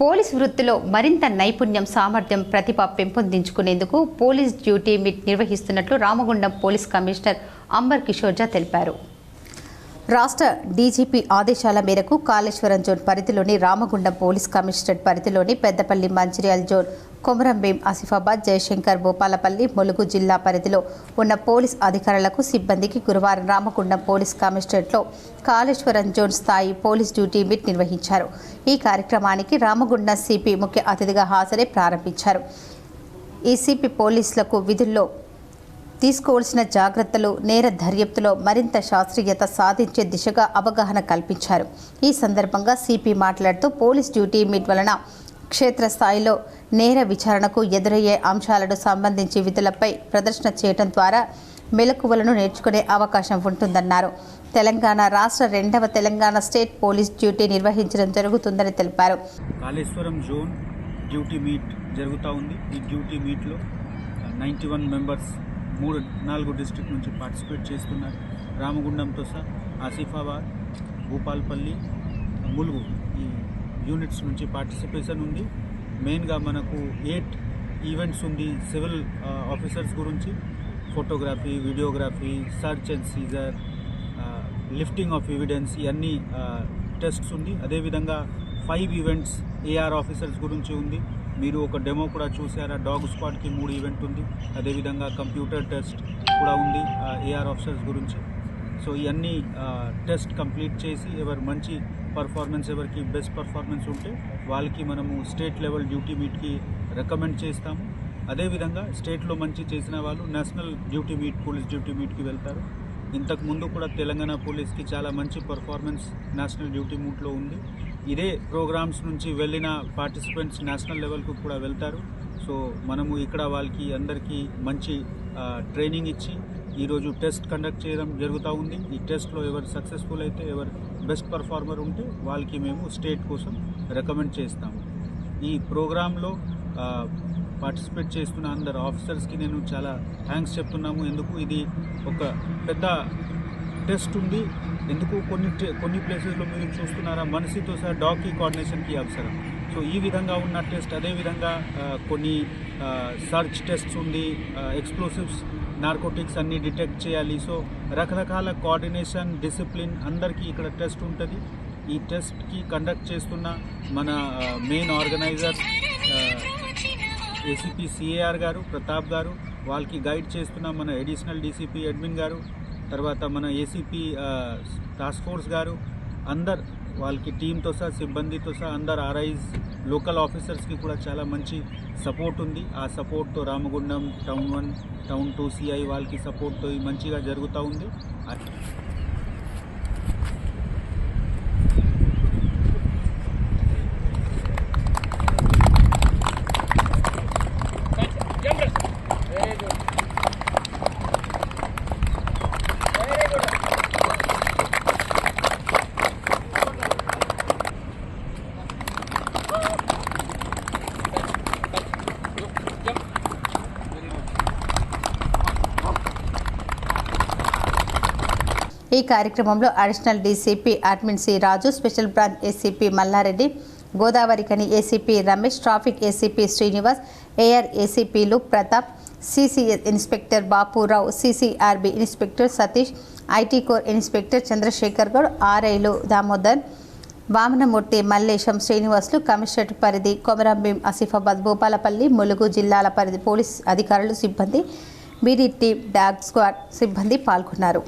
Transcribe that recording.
Police వృత్తిలో మరింత నైపుణ్యం సామర్థ్యం ప్రతిభ పెంపొందించుకునేందుకు పోలీస్ డ్యూటీ మీట్ నిర్వహిస్తున్నట్లు రామగుండం పోలీస్ కమిషనర్ అంబర్ కిషోర్జా తెలిపారు. రాష్ట్ర డీజీపీ ఆదేశాల మేరకు కాళేశ్వరం జోన్ పరిధిలోని రామగుండం పోలీస్ కమిషనరేట్ పరిధిలోని పెద్దపల్లి మంచిర్యాల జోన్ కొమరంభీం ఆసిఫాబాద్ జయశంకర్ భూపాలపల్లి ములుగు జిల్లా పరిధిలో ఉన్న పోలీస్ అధికారులకు సిబ్బందికి గురువారం రామగుండం పోలీస్ కమిషనరేట్లో కాళేశ్వరం జోన్ స్థాయి పోలీస్ డ్యూటీ మీట్ నిర్వహించారు. ఈ కార్యక్రమానికి రామగుండం సిపి ముఖ్య అతిథిగా హాజరై ప్రారంభించారు. ఈసీపీ పోలీసులకు విధుల్లో తీసుకోవాల్సిన జాగ్రత్తలు నేర దర్యాప్తులో మరింత శాస్త్రీయత సాధించే దిశగా అవగాహన కల్పించారు. ఈ సందర్భంగా సిపి మాట్లాడుతూ పోలీస్ డ్యూటీ మీట్ వలన క్షేత్రస్థాయిలో నేర విచారణకు ఎదురయ్యే అంశాలను సంబంధించి విధులపై ప్రదర్శన చేయడం ద్వారా మెలకువలను నేర్చుకునే అవకాశం ఉంటుందన్నారు. తెలంగాణ రాష్ట్ర రెండవ తెలంగాణ స్టేట్ పోలీస్ డ్యూటీ నిర్వహించడం జరుగుతుందని తెలిపారు. కాళేశ్వరం జోన్ డ్యూటీ మీట్ జరుగుతూ ఉంది. ఈ డ్యూటీ మీట్లో నైంటీ వన్ మెంబర్స్ మూడు నాలుగు డిస్ట్రిక్ట్ నుంచి పార్టిసిపేట్ చేస్తున్నారు. రామగుండంతో సహా ఆసిఫాబాద్ భూపాల్పల్లి ములుగు ఈ యూనిట్స్ నుంచి పార్టిసిపేషన్ ఉంది. మెయిన్గా మనకు ఎయిట్ ఈవెంట్స్ ఉంది. సివిల్ ఆఫీసర్స్ గురించి. Photography videography search and seizure lifting of evidence ఇవన్నీ టెస్ట్స్ ఉంది. అదేవిధంగా ఫైవ్ ఈవెంట్స్ ఏఆర్ ఆఫీసర్స్ గురించి ఉంది. మీరు ఒక డెమో కూడా చూసారా డాగ్ స్క్వాడ్కి మూడు ఈవెంట్ ఉంది. అదేవిధంగా కంప్యూటర్ టెస్ట్ కూడా ఉంది ఏఆర్ ఆఫీసర్స్ గురించి. సో ఇవన్నీ టెస్ట్ కంప్లీట్ చేసి ఎవరు మంచి పర్ఫార్మెన్స్ ఎవరికి బెస్ట్ పర్ఫార్మెన్స్ ఉంటే వాళ్ళకి మనము స్టేట్ లెవెల్ డ్యూటీ మీట్కి రికమెండ్ చేస్తాము. అదేవిధంగా స్టేట్లో మంచి చేసిన వాళ్ళు national duty meet police duty మీట్కి వెళ్తారు. ఇంతకుముందు కూడా తెలంగాణ పోలీస్కి చాలా మంచి పర్ఫార్మెన్స్ నేషనల్ డ్యూటీ మీట్లో ఉంది. ఇదే ప్రోగ్రామ్స్ నుంచి వెళ్ళిన పార్టిసిపెంట్స్ నేషనల్ లెవెల్కు కూడా వెళ్తారు. సో మనము ఇక్కడ వాళ్ళకి అందరికీ మంచి ట్రైనింగ్ ఇచ్చి ఈరోజు టెస్ట్ కండక్ట్ చేయడం జరుగుతూ ఉంది. ఈ టెస్ట్లో ఎవరు సక్సెస్ఫుల్ అయితే ఎవరు బెస్ట్ పర్ఫార్మర్ ఉంటే వాళ్ళకి మేము స్టేట్ కోసం రికమెండ్ చేస్తాము. ఈ ప్రోగ్రాంలో పార్టిసిపేట్ చేస్తున్న అందరు ఆఫీసర్స్కి నేను చాలా థ్యాంక్స్ చెప్తున్నాము. ఎందుకు? ఇది ఒక పెద్ద టెస్ట్ ఉంది. ఎందుకు? కొన్ని కొన్ని ప్లేసెస్లో మీరు చూస్తున్నారా? మనిషితో సహా డాగ్కి కోఆర్డినేషన్కి అవసరం. సో ఈ విధంగా ఉన్న టెస్ట్ అదేవిధంగా కొన్ని సర్చ్ టెస్ట్స్ ఉంది. ఎక్స్ప్లోసివ్స్ నార్కోటిక్స్ అన్ని డిటెక్ట్ చేయాలి. సో రకరకాల కోఆర్డినేషన్ డిసిప్లిన్ అందరికీ ఇక్కడ టెస్ట్ ఉంటుంది. ఈ టెస్ట్కి కండక్ట్ చేస్తున్న మన మెయిన్ ఆర్గనైజర్ ఏసీపీ సిఏఆర్ గారు ప్రతాప్ గారు వాళ్ళకి గైడ్ చేస్తున్న మన అడిషనల్ డీసీపీ అడ్మిన్ గారు తర్వాత మన ఏసీపీ టాస్క్ ఫోర్స్ గారు అందరు వాళ్ళకి టీంతో సహా సిబ్బందితో సహా అందరు ఆర్ఐస్ లోకల్ ఆఫీసర్స్కి కూడా చాలా మంచి సపోర్ట్ ఉంది. ఆ సపోర్ట్తో Ramagundam town one town two CI వాళ్ళకి సపోర్ట్తో మంచిగా జరుగుతూ ఉంది. ఈ కార్యక్రమంలో additional DCP admin C Raju special branch ACP Malla Reddy Godavarikhani ACP Ramesh traffic ACP Srinivas AR ఏసీపీలు Pratap CCS inspector Bapurao CCRB inspector Satish IT core inspector Chandrashekar Goud ఆర్ఐలు Damodar Vamanamurthy Mallesham Srinivasulu commissionerate పరిధి కొమరంభీం ఆసిఫాబాద్ భూపాలపల్లి ములుగు జిల్లాల పరిధి పోలీస్ అధికారులు సిబ్బంది beedi team dog squad సిబ్బంది పాల్గొన్నారు.